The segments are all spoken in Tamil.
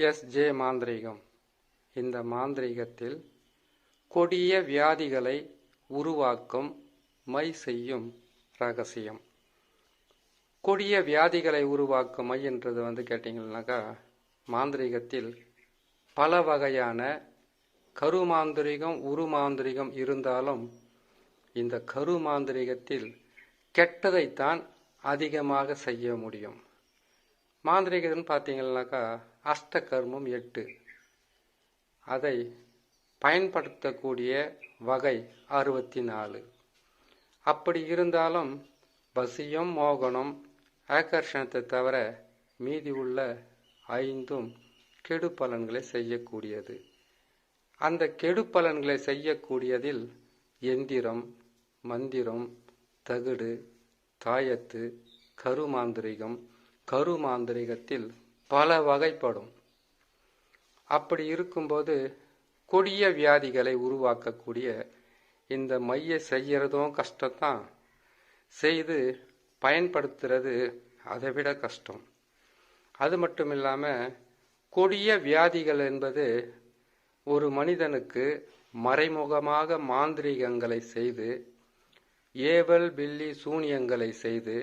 எஸ். ஜே. மாந்திரீகம். இந்த மாந்திரீகத்தில் கொடிய வியாதிகளை உருவாக்கும் மை செய்யும் ரகசியம். கொடிய வியாதிகளை உருவாக்கும் மை என்றது வந்து கேட்டிங்கன்னாக்கா மாந்திரீகத்தில் பல வகையான கருமாந்திரிகம் உருமாந்திரிகம் இருந்தாலும் இந்த கருமாந்திரிகத்தில் கெட்டதைத்தான் அதிகமாக செய்ய முடியும். மாந்திரிகம்னு பார்த்தீங்கன்னாக்கா அஷ்டகர்மம் எட்டு. அதை பயன்படுத்தக்கூடிய வகை அறுபத்தி நாலு அப்படி இருந்தாலும் பசியம் மோகனம் ஆகர்ஷணத்தை தவிர மீதி உள்ள ஐந்தும் கெடு பலன்களை செய்யக்கூடியது. அந்த கெடு பலன்களை செய்யக்கூடியதில் எந்திரம் மந்திரம் தகுடு தாயத்து கருமாந்திரிகம். கருமாந்திரிகத்தில் பல வகைப்படும். அப்படி இருக்கும்போது கொடிய வியாதிகளை உருவாக்கக்கூடிய இந்த மைய செய்யறதும் கஷ்டத்தான் செய்து பயன்படுத்துறது அதை விட கஷ்டம். அது மட்டும் இல்லாமல் கொடிய வியாதிகள் என்பது ஒரு மனிதனுக்கு மறைமுகமாக மாந்திரீகங்களை செய்து ஏவல் பில்லி சூனியங்களை செய்து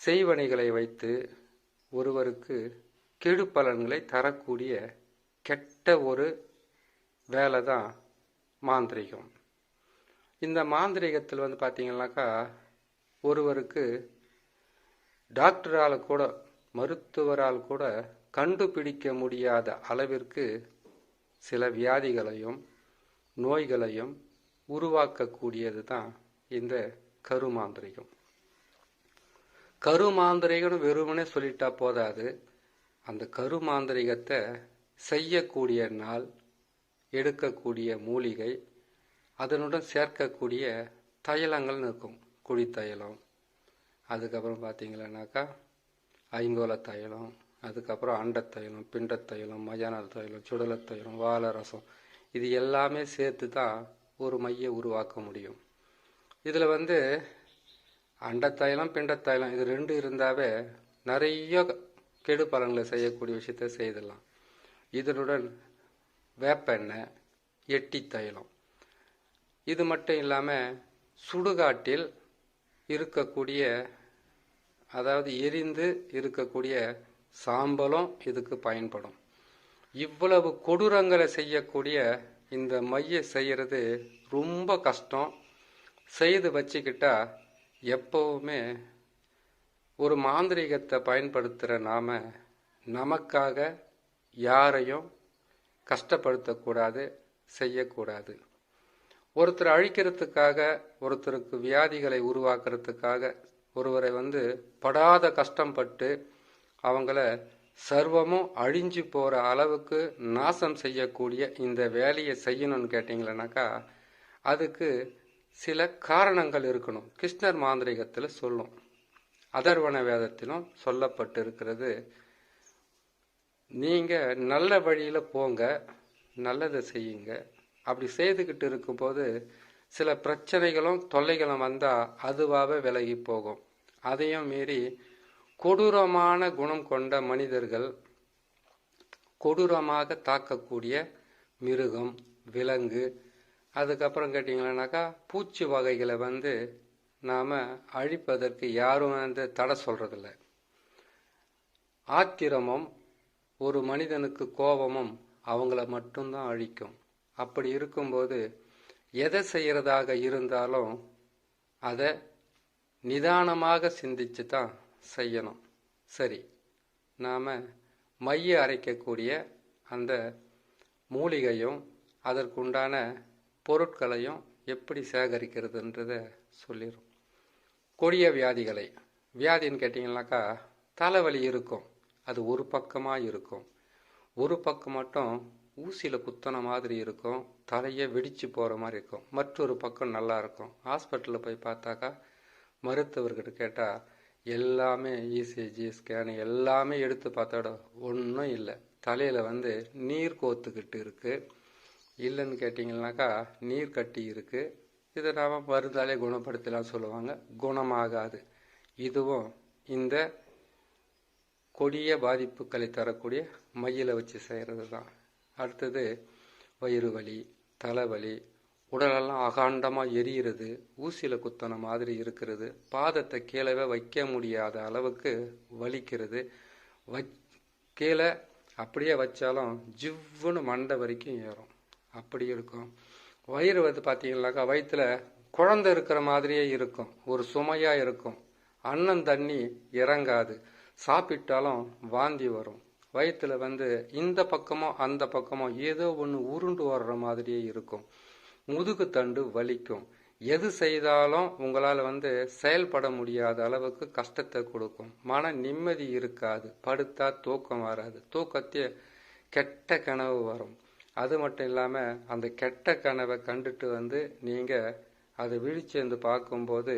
செய்வனைகளை வைத்து ஒருவருக்கு கெடு பலன்களை தரக்கூடிய கெட்ட ஒரு வேலை தான் மாந்திரிகம். இந்த மாந்திரிகத்தில் வந்து பார்த்தீங்கன்னாக்கா ஒருவருக்கு டாக்டரால் கூட மருத்துவரால் கூட கண்டுபிடிக்க முடியாத அளவிற்கு சில வியாதிகளையும் நோய்களையும் உருவாக்கக்கூடியது தான் இந்த கருமாந்திரிகம். கருமாந்திரிகம் வெறுமனே சொல்லிட்டா போதாது. அந்த கருமாந்திரிகத்தை செய்யக்கூடிய நாள் எடுக்கக்கூடிய மூலிகை அதனுடன் சேர்க்கக்கூடிய தைலங்கள்னு இருக்கும். குழி தைலம் அதுக்கப்புறம் பார்த்தீங்களன்னாக்கா ஐங்கோல தைலம் அதுக்கப்புறம் அண்டத்தைலம் பிண்டத்தைலம் மயானல் தைலம் சுடல தைலம் வாழை ரசம் இது எல்லாமே சேர்த்து தான் ஒரு மைய உருவாக்க முடியும். இதில் வந்து அண்டத்தைலம் பிண்டத்தைலம் இது ரெண்டு இருந்தாவே நிறைய கெடு பலன்களை செய்யக்கூடிய விஷயத்த செய்திடலாம். இதனுடன் வேப்பெண்ணெய் எட்டி தைலம். இது மட்டும் இல்லாமல் சுடுகாட்டில் இருக்கக்கூடிய அதாவது எரிந்து இருக்கக்கூடிய சாம்பலும் இதுக்கு பயன்படும். இவ்வளவு கொடூரங்களை செய்யக்கூடிய இந்த மைய செய்கிறது ரொம்ப கஷ்டம். செய்து வச்சுக்கிட்டா எப்பவுமே ஒரு மாந்திரீகத்தை பயன்படுத்துகிற நாம நமக்காக யாரையும் கஷ்டப்படுத்தக்கூடாது செய்யக்கூடாது. ஒருத்தர் அழிக்கிறதுக்காக ஒருத்தருக்கு வியாதிகளை உருவாக்குறதுக்காக ஒருவரை வந்து படாத கஷ்டப்பட்டு அவங்கள சர்வமும் அழிஞ்சு போகிற அளவுக்கு நாசம் செய்யக்கூடிய இந்த வேலையை செய்யணும்னு கேட்டிங்களேனாக்கா அதுக்கு சில காரணங்கள் இருக்கணும். கிருஷ்ணர் மாந்திரிகத்தில் சொல்லும். அதர்வன வேதத்திலும் சொல்லப்பட்டு இருக்கிறது நீங்கள் நல்ல வழியில் போங்க நல்லதை செய்யுங்க. அப்படி செய்துக்கிட்டு இருக்கும்போது சில பிரச்சனைகளும் தொல்லைகளும் வந்தால் அதுவாகவே விலகி போகும். அதையும் மீறி கொடூரமான குணம் கொண்ட மனிதர்கள் கொடூரமாக தாக்கக்கூடிய மிருகம் விலங்கு அதுக்கப்புறம் கேட்டிங்களனாக்கா பூச்சி வகைகளை வந்து நாம் அழிப்பதற்கு யாரும் வந்து தடை சொல்கிறதில்ல ஆத்திரமும் ஒரு மனிதனுக்கு கோபமும் அவங்கள மட்டும்தான் அழிக்கும். அப்படி இருக்கும்போது எதை செய்கிறதாக இருந்தாலும் அதை நிதானமாக சிந்திச்சு தான் செய்யணும். சரி நாம் மைய அரைக்கக்கூடிய அந்த மூலிகையும் அதற்குண்டான பொருட்களையும் எப்படி சேகரிக்கிறதுன்றத சொல்லிடும் கொடிய வியாதிகளை. வியாதின்னு கேட்டிங்கனாக்கா தலைவலி இருக்கும். அது ஒரு பக்கமாக இருக்கும். ஒரு பக்கம் மட்டும் ஊசியில் குத்தன மாதிரி இருக்கும். தலையை வெடித்து போகிற மாதிரி இருக்கும். மற்றொரு பக்கம் நல்லா இருக்கும். ஹாஸ்பிட்டலில் போய் பார்த்தாக்கா மருத்துவர்கிட்ட கேட்டால் எல்லாமே இசிஜி ஸ்கேனு எல்லாமே எடுத்து பார்த்தோட ஒன்றும் இல்லை. தலையில் வந்து நீர் கோத்துக்கிட்டு இருக்குது இல்லைன்னு கேட்டிங்கனாக்கா நீர் கட்டி இருக்குது இதை நாம் மருந்தாலே குணப்படுத்தலாம் சொல்லுவாங்க. குணமாகாது. இதுவும் இந்த கொடிய பாதிப்புகளை தரக்கூடிய மையில வச்சு செய்கிறது தான் அடுத்தது வயிறு வலி தலைவலி உடலெல்லாம் அகாண்டமாக எரியிறது ஊசியில் குத்தன மாதிரி இருக்கிறது பாதத்தை கீழவே வைக்க முடியாத அளவுக்கு வலிக்கிறது. வ கீழே அப்படியே வச்சாலும் ஜிவ்வுன்னு மண்டை வரைக்கும் ஏறும். அப்படி இருக்கும். வயிறு வந்து பார்த்தீங்கன்னாக்கா வயிற்றுல குழந்தை இருக்கிற மாதிரியே இருக்கும். ஒரு சுமையாக இருக்கும். அன்னம் தண்ணி இறங்காது. சாப்பிட்டாலும் வாந்தி வரும். வயிற்றுல வந்து இந்த பக்கமோ அந்த பக்கமோ ஏதோ ஒன்று உருண்டு வர்ற மாதிரியே இருக்கும். முதுகு தண்டு வலிக்கும். எது செய்தாலும் உங்களால் வந்து செயல்பட முடியாத அளவுக்கு கஷ்டத்தை கொடுக்கும். மன நிம்மதி இருக்காது. படுத்தா தூக்கம் வராது. தூக்கத்தையே கெட்ட கனவு வரும். அது மட்டும் இல்லாமல் அந்த கெட்ட கனவை கண்டுட்டு வந்து நீங்கள் அதை விழிச்சேர்ந்து பார்க்கும்போது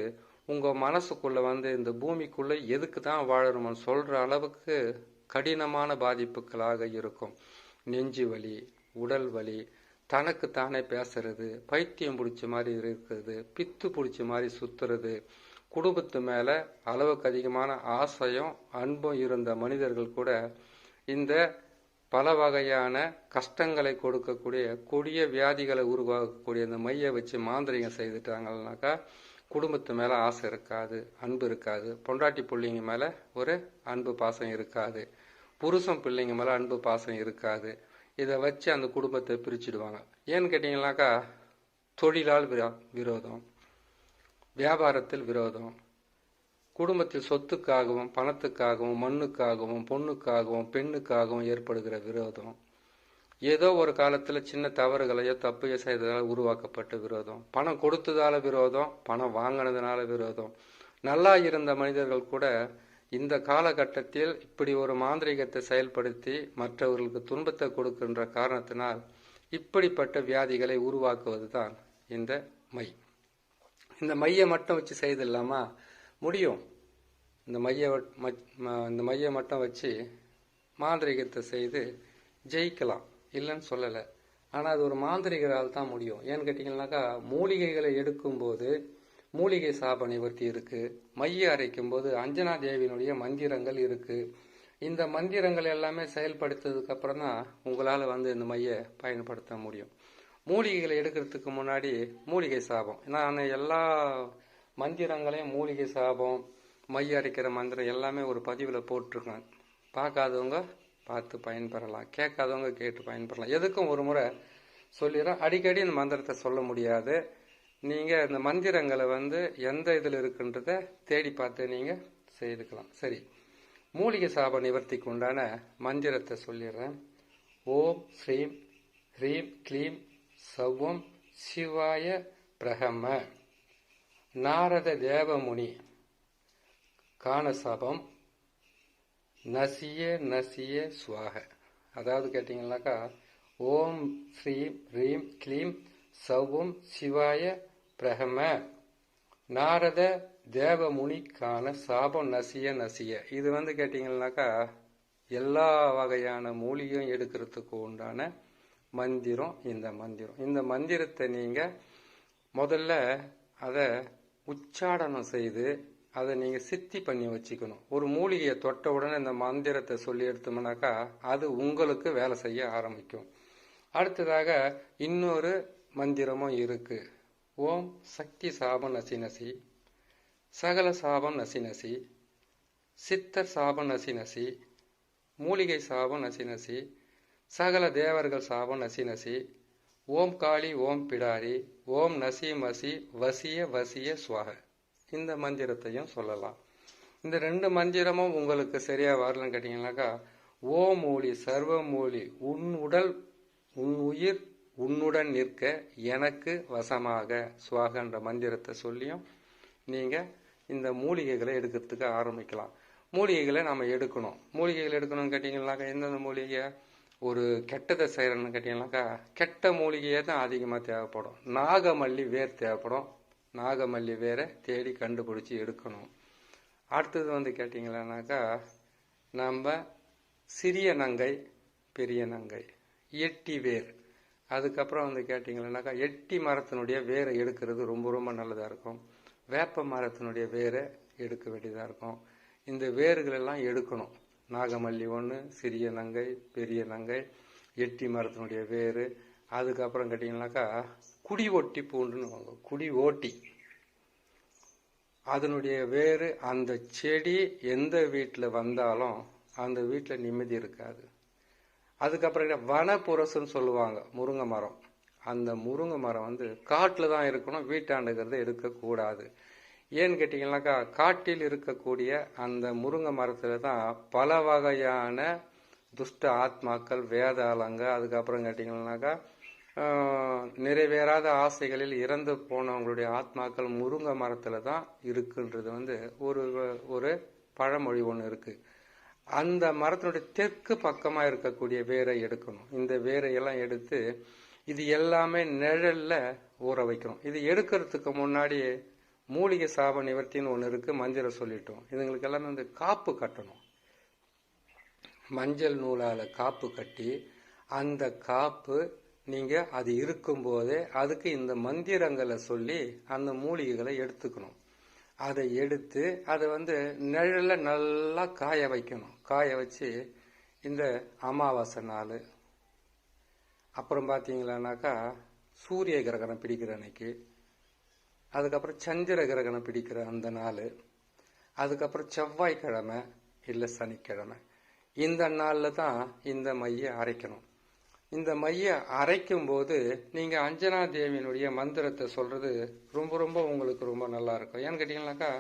உங்கள் மனசுக்குள்ளே வந்து இந்த பூமிக்குள்ளே எதுக்கு தான் வாழணும்னு சொல்கிற அளவுக்கு கடினமான பாதிப்புகளாக இருக்கும். நெஞ்சு வலி உடல் வலி தனக்கு தானே பேசுறது பைத்தியம் பிடிச்ச மாதிரி இருக்கிறது பித்து பிடிச்ச மாதிரி சுத்துறது குடும்பத்து மேலே அளவுக்கு அதிகமான ஆசையும் அன்பும் இருந்த மனிதர்கள் கூட இந்த பல வகையான கஷ்டங்களை கொடுக்கக்கூடிய கொடிய வியாதிகளை உருவாக்கக்கூடிய இந்த மையை வச்சு மாந்திரிகம் செய்துட்டாங்கன்னாக்கா குடும்பத்து மேலே ஆசை இருக்காது அன்பு இருக்காது. பொண்டாட்டி பிள்ளைங்க மேலே ஒரு அன்பு பாசம் இருக்காது. புருஷன் பிள்ளைங்க மேலே அன்பு பாசம் இருக்காது. இதை வச்சு அந்த குடும்பத்தை பிரிச்சுடுவாங்க. ஏன்னு கேட்டிங்கனாக்கா தொழிலால் விரோதம். வியாபாரத்தில் விரோதம். குடும்பத்தில் சொத்துக்காகவும் பணத்துக்காகவும் மண்ணுக்காகவும் பொண்ணுக்காகவும் பெண்ணுக்காகவும் ஏற்படுகிற விரோதம். ஏதோ ஒரு காலத்தில் சின்ன தவறுகளையோ தப்பையோ செய்ததால் உருவாக்கப்பட்ட விரோதம். பணம் கொடுத்ததால விரோதம் பணம் வாங்கினதுனால விரோதம். நல்லா இருந்த மனிதர்கள் கூட இந்த காலகட்டத்தில் இப்படி ஒரு மாந்திரிகத்தை செயல்படுத்தி மற்றவர்களுக்கு துன்பத்தை கொடுக்கின்ற காரணத்தினால் இப்படிப்பட்ட வியாதிகளை உருவாக்குவது தான் இந்த மை. இந்த மையை மட்டும் வச்சு செய்திடலாமா முடியும். இந்த மைய இந்த மையை மட்டும் வச்சு மாந்திரிகத்தை செய்து ஜெயிக்கலாம். இல்லைன்னு சொல்லலை. ஆனால் அது ஒரு மாந்திரிகரால் தான் முடியும். ஏன்னு கேட்டிங்கன்னாக்கா மூலிகைகளை எடுக்கும்போது மூலிகை சாப நிவர்த்தி இருக்குது மைய அரைக்கும் போது அஞ்சனா தேவியினுடைய மந்திரங்கள் இருக்குது இந்த மந்திரங்கள் எல்லாமே செயல்படுத்ததுக்கு அப்புறம் தான் உங்களால் வந்து இந்த மைய பயன்படுத்த முடியும். மூலிகைகளை எடுக்கிறதுக்கு முன்னாடி மூலிகை சாபம். நான் எல்லா மந்திரங்களையும் மூலிகை சாபம் மைய அரைக்கிற மந்திரம் எல்லாமே ஒரு பதிவில் போட்டிருக்கேன் பார்க்காதவங்க பார்த்து பயன்பெறலாம். கேட்காதவங்க கேட்டு பயன்பெறலாம். எதுக்கும் ஒரு முறை சொல்லிடுறேன். அடிக்கடி இந்த மந்திரத்தை சொல்ல முடியாது. நீங்கள் இந்த மந்திரங்களை வந்து எந்த இதில் இருக்குன்றத தேடி பார்த்து நீங்கள் செய்துக்கலாம். சரி. மூலிகை சாப நிவர்த்திக்கு உண்டான மந்திரத்தை சொல்லிடுறேன். ஓம் ஸ்ரீம் ஹ்ரீம் க்ளீம் சவ்வம் சிவாய பிரகம நாரத தேவமுனி. காணசபம். நசிய நசிய சுவாக. அதாவது கேட்டிங்கனாக்கா ஓம் ஸ்ரீம் ரீம் க்ளீம் சவும் சிவாய பிரகம. நாரத தேவமுனிக்கான சாபம் நசிய நசிய. இது வந்து கேட்டிங்கனாக்கா எல்லா வகையான மூலிகையும் எடுக்கிறதுக்கு உண்டான மந்திரம் இந்த மந்திரம். இந்த மந்திரத்தை நீங்கள் முதல்ல அதை உச்சாடனம் செய்து அதை நீங்கள் சித்தி பண்ணி வச்சுக்கணும். ஒரு மூலிகையை தொட்ட உடனே இந்த மந்திரத்தை சொல்லி எடுத்தோம்னாக்கா அது உங்களுக்கு வேலை செய்ய ஆரம்பிக்கும். அடுத்ததாக இன்னொரு மந்திரமும் இருக்கு. ஓம் சக்தி சாபம் நசி நசி சகல சாபம் நசி நசி சித்தர் சாபம் நசி நசி மூலிகை சாபம் நசி நசி சகல தேவர்கள் சாபம் நசி நசி ஓம் காளி ஓம் பிடாரி ஓம் நசி மசி வசிய வசிய சுவாக. இந்த மந்திரத்தையும் சொல்லலாம். இந்த ரெண்டு மந்திரமும் உங்களுக்கு சரியா வரலன்னு கேட்டீங்கன்னாக்கா ஓ மூலி சர்வ மூலி உன் உடல் உன் உயிர் உன்னுடன் நிற்க எனக்கு வசமாக சுவாகன்ற மந்திரத்தை சொல்லியும் நீங்கள் இந்த மூலிகைகளை எடுக்கிறதுக்கு ஆரம்பிக்கலாம். மூலிகைகளை நம்ம எடுக்கணும். மூலிகைகள் எடுக்கணும்னு கேட்டிங்கன்னாக்கா எந்தெந்த மூலிகை ஒரு கெட்டதை செய்கிறேன்னு கேட்டிங்கனாக்கா கெட்ட மூலிகையே தான் அதிகமாக தேவைப்படும். நாகமல்லி வேர் தேவைப்படும். நாகமல்லி வேரை தேடி கண்டுபிடிச்சி எடுக்கணும். அடுத்தது வந்து கேட்டிங்களானாக்கா நம்ம சிறிய நங்கை பெரிய நங்கை எட்டி வேர். அதுக்கப்புறம் வந்து கேட்டிங்களானாக்கா எட்டி மரத்தினுடைய வேரை எடுக்கிறது ரொம்ப ரொம்ப நல்லதாக இருக்கும். வேப்ப மரத்தினுடைய வேரை எடுக்க வேண்டியதாக இருக்கும். இந்த வேர்களெல்லாம் எடுக்கணும். நாகமல்லி ஒன்று சிறிய நங்கை பெரிய நங்கை எட்டி மரத்தினுடைய வேர் அதுக்கப்புறம் கேட்டிங்கனாக்கா குடி ஒட்டி பூண்டுன்னு வாங்க. குடி ஓட்டி. அதனுடைய வேறு அந்த செடி எந்த வீட்டில் வந்தாலும் அந்த வீட்டில் நிம்மதி இருக்காது. அதுக்கப்புறம் வனப்புரசுன்னு சொல்லுவாங்க முருங்கை மரம். அந்த முருங்கை மரம் வந்து காட்டில் தான் இருக்கணும் வீட்டாண்டுங்கிறத எடுக்கக்கூடாது. ஏன்னு கேட்டிங்கனாக்கா காட்டில் இருக்கக்கூடிய அந்த முருங்கை மரத்தில் தான் பல வகையான துஷ்ட ஆத்மாக்கள் வேதாளங்க அதுக்கப்புறம் கேட்டிங்கன்னாக்கா நிறைவேறாத ஆசைகளில் இறந்து போனவங்களுடைய ஆத்மாக்கள் முருங்கை மரத்தில் தான் இருக்குன்றது வந்து ஒரு ஒரு பழமொழி ஒன்று இருக்குது அந்த மரத்தினுடைய தெற்கு பக்கமாக இருக்கக்கூடிய வேரை எடுக்கணும். இந்த வேரையெல்லாம் எடுத்து இது எல்லாமே நிழலில் ஊற வைக்கணும். இது எடுக்கிறதுக்கு முன்னாடி மூலிகை சாப நிவர்த்தின்னு ஒன்று இருக்குது மஞ்சளை சொல்லிட்டோம். இதுங்களுக்கு எல்லாமே வந்து காப்பு கட்டணும். மஞ்சள் நூலால் காப்பு கட்டி அந்த காப்பு நீங்கள் அது இருக்கும்போதே அதுக்கு இந்த மந்திரங்களை சொல்லி அந்த மூலிகைகளை எடுத்துக்கணும். அதை எடுத்து அதை வந்து நிழலில் நல்லா காய வைக்கணும். காய வச்சு இந்த அமாவாசை நாள் அப்புறம் பார்த்தீங்களானாக்கா சூரிய கிரகணம் பிடிக்கிற அன்னைக்கு அதுக்கப்புறம் சந்திர கிரகணம் பிடிக்கிற அந்த நாள் அதுக்கப்புறம் செவ்வாய்க்கிழமை இல்லை சனிக்கிழமை. இந்த நாளில் தான் இந்த மைய அரைக்கணும். இந்த மையை அரைக்கும் போது நீங்கள் அஞ்சனா தேவியினுடைய மந்திரத்தை சொல்கிறது ரொம்ப ரொம்ப உங்களுக்கு ரொம்ப நல்லா இருக்கும். ஏன்னு கேட்டிங்கனாக்கா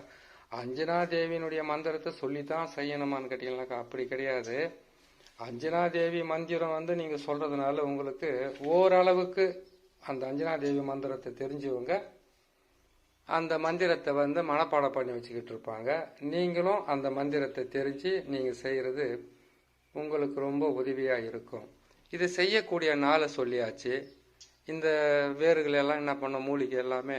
அஞ்சனா தேவியினுடைய மந்திரத்தை சொல்லித்தான் செய்யணுமான்னு கேட்டிங்கனாக்கா அப்படி கிடையாது. அஞ்சனா தேவி மந்திரம் வந்து நீங்கள் சொல்கிறதுனால உங்களுக்கு ஓரளவுக்கு அந்த அஞ்சனா தேவி மந்திரத்தை தெரிஞ்சவங்க அந்த மந்திரத்தை வந்து மனப்பாடம் பண்ணி வச்சுக்கிட்டு இருப்பாங்க. நீங்களும் அந்த மந்திரத்தை தெரிஞ்சு நீங்கள் செய்கிறது உங்களுக்கு ரொம்ப உதவியாக இருக்கும். இது செய்யக்கூடிய நாளை சொல்லியாச்சு. இந்த வேர்கள் எல்லாம் என்ன பண்ண மூலிகை எல்லாமே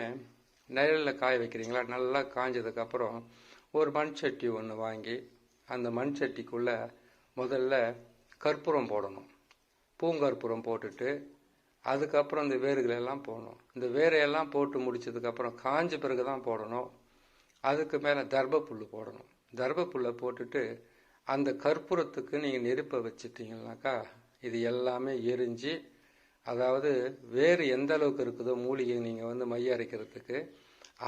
நிழலில் காய வைக்கிறீங்களா? நல்லா காஞ்சதுக்கப்புறம் ஒரு மண் சட்டி ஒன்று வாங்கி அந்த மண் சட்டிக்குள்ளே முதல்ல கற்பூரம் போடணும். பூங்கற்பூரம் போட்டுட்டு அதுக்கப்புறம் இந்த வேர்கள் எல்லாம் போடணும். இந்த வேரையெல்லாம் போட்டு முடிச்சதுக்கப்புறம் காஞ்ச பிறகு தான் போடணும். அதுக்கு மேலே தர்பப்புல் போடணும். தர்பப்புல்லை போட்டுட்டு அந்த கற்பூரத்துக்கு நீங்கள் நெருப்பை வச்சிட்டிங்கனாக்கா இது எல்லாமே எரிஞ்சு அதாவது வேறு எந்த அளவுக்கு இருக்குதோ மூலிகை நீங்கள் வந்து மைய அரைக்கிறதுக்கு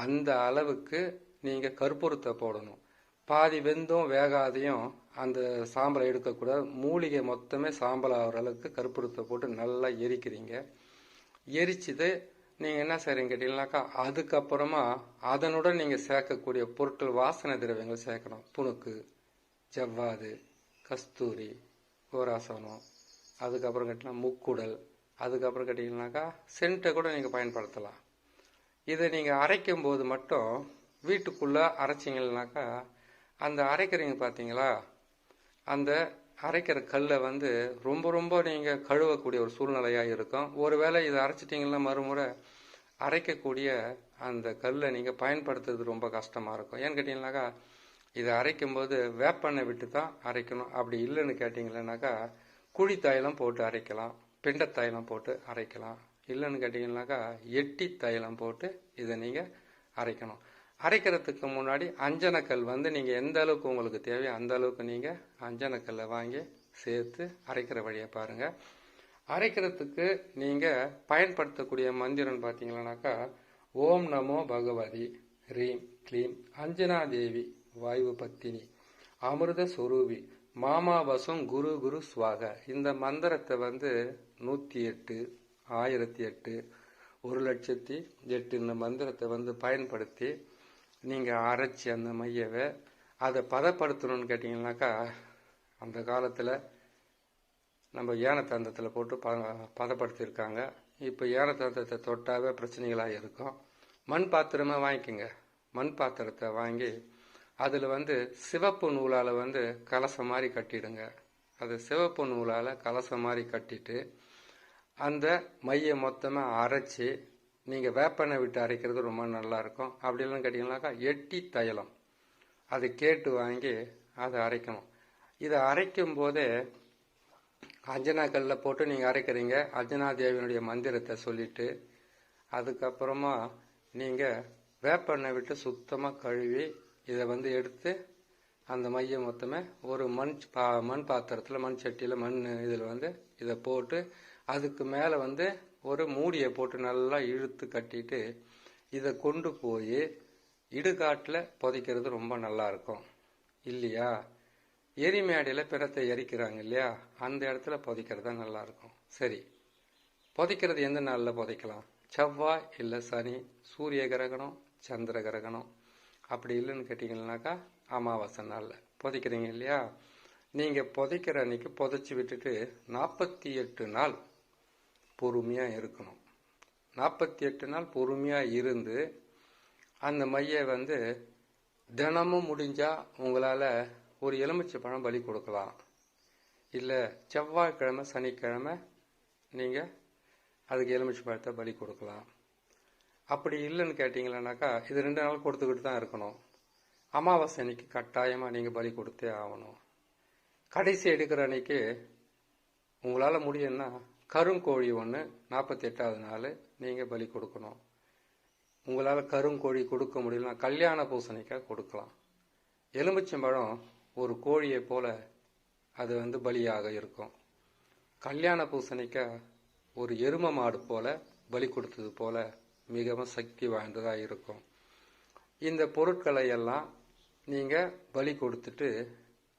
அந்த அளவுக்கு நீங்கள் கற்பூரத்தை போடணும். பாதி வெந்தும் வேகாதையும் அந்த சாம்பலை எடுக்கக்கூடாது மூலிகை மொத்தமே சாம்பல் ஆகிற அளவுக்கு கருப்பருத்தை போட்டு நல்லா எரிக்கிறீங்க. எரிச்சது நீங்கள் என்ன செய்கிறீங்க கேட்டீங்கன்னாக்கா அதுக்கப்புறமா அதனுடன் நீங்கள் சேர்க்கக்கூடிய பொருட்கள் வாசனை திரவியங்கள் சேர்க்கணும். புணுக்கு ஜவ்வாது கஸ்தூரி கோராசனம் அதுக்கப்புறம் கேட்டிங்கன்னா முக்குடல் அதுக்கப்புறம் கேட்டிங்கனாக்கா சென்ட்டை கூட நீங்கள் பயன்படுத்தலாம். இதை நீங்கள் அரைக்கும் போது மட்டும் வீட்டுக்குள்ளே அரைச்சிங்கன்னாக்கா அந்த அரைக்கிறீங்க பார்த்தீங்களா அந்த அரைக்கிற கல்லை வந்து ரொம்ப ரொம்ப நீங்கள் கழுவக்கூடிய ஒரு சூழ்நிலையாக இருக்கும். ஒருவேளை இதை அரைச்சிட்டிங்கன்னா மறுமுறை அரைக்கக்கூடிய அந்த கல்லை நீங்கள் பயன்படுத்துறது ரொம்ப கஷ்டமாக இருக்கும். ஏன்னு கேட்டிங்கனாக்கா இதை அரைக்கும்போது வேப்பெண்ணை விட்டு தான் அரைக்கணும். அப்படி இல்லைன்னு கேட்டிங்களேனாக்கா குழி தைலம் போட்டு அரைக்கலாம் பிண்ட தைலம் போட்டு அரைக்கலாம். இல்லைன்னு கேட்டிங்கனாக்கா எட்டி தைலம் போட்டு இதை நீங்கள் அரைக்கணும். அரைக்கிறதுக்கு முன்னாடி அஞ்சனக்கல் வந்து நீங்கள் எந்த அளவுக்கு உங்களுக்கு தேவையோ அந்த அளவுக்கு நீங்கள் அஞ்சனக்கல்லை வாங்கி சேர்த்து அரைக்கிற வழியை பாருங்கள் அரைக்கிறதுக்கு நீங்கள் பயன்படுத்தக்கூடிய மந்திரம்னு பார்த்தீங்கன்னாக்கா ஓம் நமோ பகவதி ரீம் க்ளீம் அஞ்சனா தேவி வாயு பத்தினி அமிர்த சொரூபி மாமாவசம் குரு குரு சுவாக. இந்த மந்திரத்தை வந்து நூற்றி எட்டு ஆயிரத்தி எட்டு ஒரு லட்சத்தி எட்டு இந்த மந்திரத்தை வந்து பயன்படுத்தி நீங்கள் அரைச்சி அந்த மையவை அதை பதப்படுத்தணும்னு கேட்டிங்கனாக்கா அந்த காலத்தில் நம்ம ஏனத்தந்தத்தில் போட்டு ப பதப்படுத்தியிருக்காங்க. இப்போ ஏனத்தந்தத்தை தொட்டாவே பிரச்சனைகளாக இருக்கும். மண் பாத்திரமே வாங்கிக்கோங்க. மண் பாத்திரத்தை வாங்கி அதில் வந்து சிவப்பு நூலால் வந்து கலசம் மாதிரி கட்டிடுங்க. அது சிவப்பு நூலால் கலசம் மாதிரி கட்டிட்டு அந்த மையை மொத்தமாக அரைச்சி நீங்கள் வேப்பெண்ணெய் விட்டு அரைக்கிறது ரொம்ப நல்லாயிருக்கும். அப்படிலாம் கேட்டிங்கனாக்கா எட்டி தைலம். அதை கேட்டு வாங்கி அதை அரைக்கணும். இதை அரைக்கும் போதே அஞ்சனா கல்லில் போட்டு நீங்கள் அரைக்கிறீங்க. அஞ்சனா தேவியினுடைய மந்திரத்தை சொல்லிட்டு அதுக்கப்புறமா நீங்கள் வேப்பெண்ணெய் விட்டு சுத்தமாக கழுவி இதை வந்து எடுத்து அந்த மையம் மொத்தமே ஒரு மண் பா மண் பாத்திரத்தில் மண் சட்டியில் மண் இதில் வந்து இதை போட்டு அதுக்கு மேலே வந்து ஒரு மூடியை போட்டு நல்லா இழுத்து கட்டிட்டு இதை கொண்டு போய் இடுகாட்டில் புதைக்கிறது ரொம்ப நல்லா இருக்கும். இல்லையா? எரிமேடையில் பிறத்தை எரிக்கிறாங்க இல்லையா? அந்த இடத்துல புதைக்கிறது தான் நல்லா இருக்கும். சரி. புதைக்கிறது எந்த நாளில் புதைக்கலாம்? செவ்வாய் இல்லை சனி. சூரிய கிரகணம் சந்திர கிரகணம். அப்படி இல்லைன்னு கேட்டிங்கன்னாக்கா அமாவாசை நாளில் புதைக்கிறீங்க இல்லையா? நீங்கள் புதைக்கிற அன்னைக்கு புதைச்சி விட்டுட்டு நாற்பத்தி எட்டு நாள் பொறுமையாக இருக்கணும். நாற்பத்தி எட்டு நாள் பொறுமையாக இருந்து அந்த மையை வந்து தினமும் முடிஞ்சால் உங்களால் ஒரு எலுமிச்சை பழம் பலி கொடுக்கலாம். இல்லை செவ்வாய்க்கிழமை சனிக்கிழமை நீங்கள் அதுக்கு எலுமிச்சை பழத்தை பலி கொடுக்கலாம். அப்படி இல்லைன்னு கேட்டிங்களேனாக்கா இது ரெண்டு நாள் கொடுத்துக்கிட்டு தான் இருக்கணும். அமாவாசை அன்னைக்கு கட்டாயமாக நீங்கள் பலி கொடுத்தே ஆகணும். கடைசி எடுக்கிற அன்னைக்கு உங்களால் முடியும்னா கருங்கோழி ஒன்று நாற்பத்தி எட்டாவது நாள் நீங்கள் பலி கொடுக்கணும். உங்களால் கருங்கோழி கொடுக்க முடியலனா கல்யாண பூசணிக்காய் கொடுக்கலாம். எலுமிச்சம்பழம் ஒரு கோழியை போல் அது வந்து பலியாக இருக்கும். கல்யாண பூசணிக்காய் ஒரு எரும மாடு போல் பலி கொடுத்தது போல் மிகவும் சக்தி வாய்ந்ததாக இருக்கும். இந்த பொருட்களை எல்லாம் நீங்கள் பலி கொடுத்துட்டு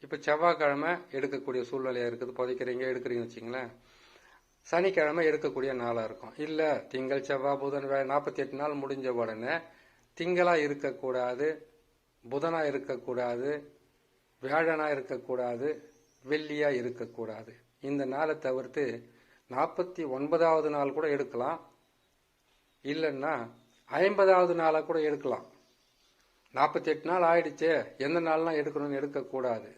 இப்போ செவ்வாய்க்கிழமை எடுக்கக்கூடிய சூழ்நிலையாக இருக்குது புதைக்கிறீங்க எடுக்கிறீங்கன்னு வச்சிங்களேன் சனிக்கிழமை எடுக்கக்கூடிய நாளாக இருக்கும். இல்லை திங்கள் செவ்வாய் புதன் வே நாற்பத்தி எட்டு நாள் முடிஞ்ச உடனே திங்களாக இருக்கக்கூடாது புதனாக இருக்கக்கூடாது வியாழனாக இருக்கக்கூடாது வெள்ளியாக இருக்கக்கூடாது. இந்த நாளை தவிர்த்து நாற்பத்தி ஒன்பதாவது நாள் கூட எடுக்கலாம். இல்லைன்னா ஐம்பதாவது நாளாக கூட எடுக்கலாம். நாற்பத்தி எட்டு நாள் ஆயிடுச்சே எந்த நாள்லாம் எடுக்கணும்னு எடுக்கக்கூடாது.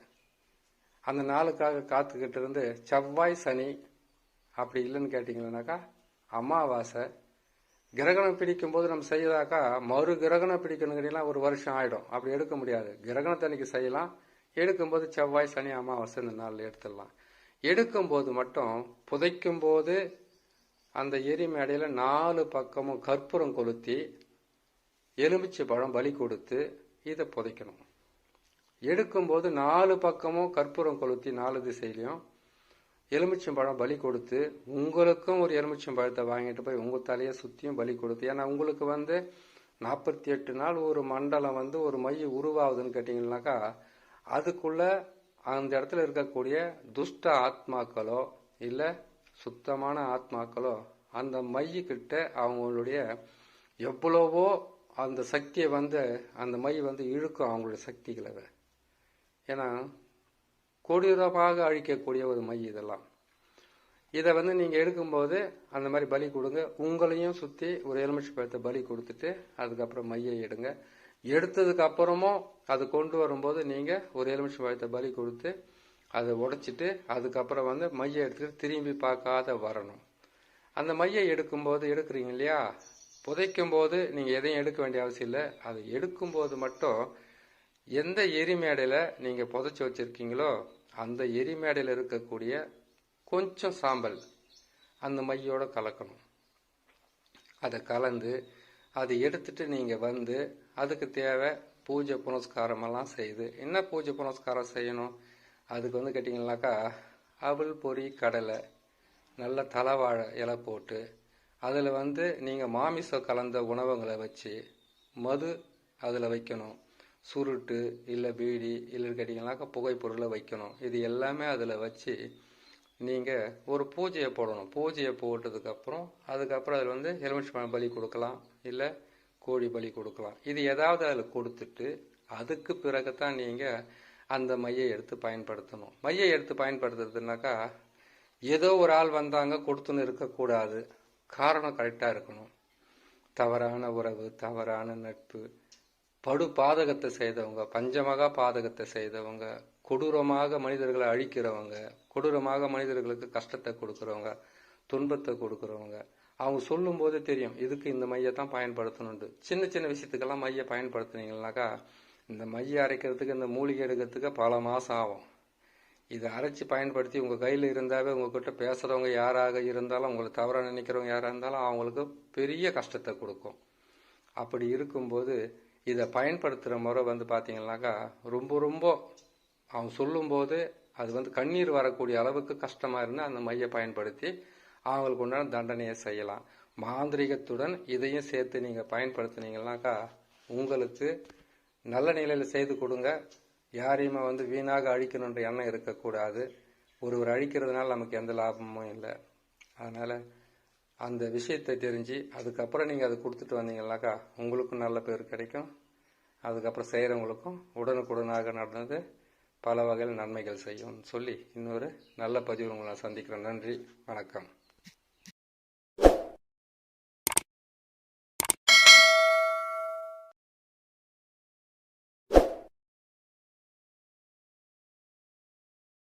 அந்த நாளுக்காக காத்துக்கிட்டு இருந்து செவ்வாய் சனி அப்படி இல்லைன்னு கேட்டிங்கன்னாக்கா அமாவாசை கிரகணம் பிடிக்கும் போது நம்ம செய்யதாக்கா மறு கிரகணம் பிடிக்கணுங்கிறீங்களா ஒரு வருஷம் ஆகிடும் அப்படி எடுக்க முடியாது. கிரகணத்தன்னைக்கு செய்யலாம். எடுக்கும்போது செவ்வாய் சனி அமாவாசை இந்த நாளில் எடுத்துடலாம். எடுக்கும்போது மட்டும் புதைக்கும் போது அந்த எரி மேடையில் நாலு பக்கமும் கற்பூரம் கொளுத்தி எலுமிச்சை பழம் பலி கொடுத்து இதை புதைக்கணும். எடுக்கும்போது நாலு பக்கமும் கற்பூரம் கொளுத்தி நாலு திசையிலையும் எலுமிச்சம்பழம் பலி கொடுத்து உங்களுக்கும் ஒரு எலுமிச்சம்பழத்தை வாங்கிட்டு போய் உங்கள் தலையை சுற்றியும் பலி கொடுத்து. ஏன்னா உங்களுக்கு வந்து நாற்பத்தி எட்டு நாள் ஒரு மண்டலம் வந்து ஒரு மை உருவாகுதுன்னு கேட்டிங்கன்னாக்கா அதுக்குள்ள அந்த இடத்துல இருக்கக்கூடிய துஷ்ட ஆத்மாக்களோ இல்லை சுத்தமான ஆத்மாக்களோ அந்த மையக்கிட்ட அவங்களுடைய எவ்வளவோ அந்த சக்தியை வந்து அந்த மை வந்து இழுக்கும் அவங்களுடைய சக்திகளை. ஏன்னா கொடூரமாக அழிக்கக்கூடிய ஒரு மை இதெல்லாம். இதை வந்து நீங்கள் எடுக்கும்போது அந்த மாதிரி பலி கொடுங்க. உங்களையும் சுற்றி ஒரு எலுமிச்சு பழத்தை பலி கொடுத்துட்டு அதுக்கப்புறம் மையை எடுங்க. எடுத்ததுக்கு அப்புறமும் அது கொண்டு வரும்போது நீங்கள் ஒரு எலுமிச்சு பழத்தை பலி கொடுத்து அதை உடைச்சிட்டு அதுக்கப்புறம் வந்து மையை எடுத்துகிட்டு திரும்பி பார்க்காத வரணும். அந்த மையை எடுக்கும்போது எடுக்கிறீங்க இல்லையா? புதைக்கும் போது நீங்கள் எதையும் எடுக்க வேண்டிய அவசியம் இல்லை. அதை எடுக்கும்போது மட்டும் எந்த எரிமேடையில் நீங்கள் புதைச்சி வச்சுருக்கீங்களோ அந்த எரிமேடையில் இருக்கக்கூடிய கொஞ்சம் சாம்பல் அந்த மையோடு கலக்கணும். அதை கலந்து அதை எடுத்துட்டு நீங்கள் வந்து அதுக்கு தேவை பூஜை புனஸ்காரமெல்லாம் செய்து. என்ன பூஜை புனஸ்காரம் செய்யணும்? அதுக்கு வந்து கேட்டிங்கனாக்கா அவள் பொரி கடலை நல்ல தலைவாழை இலை போட்டு அதில் வந்து நீங்கள் மாமிசம் கலந்த உணவங்களை வச்சு மது அதில் வைக்கணும். சுருட்டு இல்லை பீடி இல்லை கேட்டிங்கனாக்கா புகைப்பொருளை வைக்கணும். இது எல்லாமே அதில் வச்சு நீங்கள் ஒரு பூஜையை போடணும். பூஜையை போட்டதுக்கப்புறம் அதுக்கப்புறம் அதில் வந்து எலுமிச்சை பலி கொடுக்கலாம் இல்லை கோழி பலி கொடுக்கலாம். இது ஏதாவது அதில் கொடுத்துட்டு அதுக்கு பிறகு தான் நீங்கள் அந்த மையை எடுத்து பயன்படுத்தணும். மையை எடுத்து பயன்படுத்துறதுனாக்கா ஏதோ ஒரு ஆள் வந்தாங்க கொடுத்துன்னு இருக்கக்கூடாது. காரணம் கரெக்டாக இருக்கணும். தவறான உறவு தவறான நட்பு படு பாதகத்தை செய்தவங்க பஞ்சமகா பாதகத்தை செய்தவங்க கொடூரமாக மனிதர்களை அழிக்கிறவங்க கொடூரமாக மனிதர்களுக்கு கஷ்டத்தை கொடுக்குறவங்க துன்பத்தை கொடுக்குறவங்க. அவங்க சொல்லும்போது தெரியும் இதுக்கு இந்த மையை தான் பயன்படுத்தணும்ட்டு சின்ன சின்ன விஷயத்துக்கெல்லாம் மையை பயன்படுத்துனீங்கன்னாக்கா இந்த மையை அரைக்கிறதுக்கு இந்த மூலிகை எடுக்கிறதுக்கு பல மாதம் ஆகும். இதை அரைச்சி பயன்படுத்தி உங்கள் கையில் இருந்தாவே உங்ககிட்ட பேசுகிறவங்க யாராக இருந்தாலும் உங்களை தவறாக நினைக்கிறவங்க யாராக இருந்தாலும் அவங்களுக்கு பெரிய கஷ்டத்தை கொடுக்கும். அப்படி இருக்கும்போது இதை பயன்படுத்துகிற முறை வந்து பார்த்தீங்கன்னாக்கா ரொம்ப ரொம்ப அவன் சொல்லும்போது அது வந்து கண்ணீர் வரக்கூடிய அளவுக்கு கஷ்டமாக இருந்தால் அந்த மையை பயன்படுத்தி அவங்களுக்கு உண்டான தண்டனையை செய்யலாம். மாந்திரிகத்துடன் இதையும் சேர்த்து நீங்கள் பயன்படுத்துனீங்கன்னாக்கா உங்களுக்கு நல்ல நிலையில் செய்து கொடுங்க. யாரையுமே வந்து வீணாக அழிக்கணுன்ற எண்ணம் இருக்கக்கூடாது. ஒருவர் அழிக்கிறதுனால நமக்கு எந்த லாபமும் இல்லை. அதனால் அந்த விஷயத்தை தெரிஞ்சு அதுக்கப்புறம் நீங்கள் அதை கொடுத்துட்டு வந்தீங்கன்னாக்கா உங்களுக்கும் நல்ல பேர் கிடைக்கும். அதுக்கப்புறம் செய்கிறவங்களுக்கும் உடனுக்குடனாக நடந்தது பல வகையில் நன்மைகள் செய்யும்னு சொல்லி இன்னொரு நல்ல பதிவு உங்களை நான் சந்திக்கிறேன். நன்றி. வணக்கம்.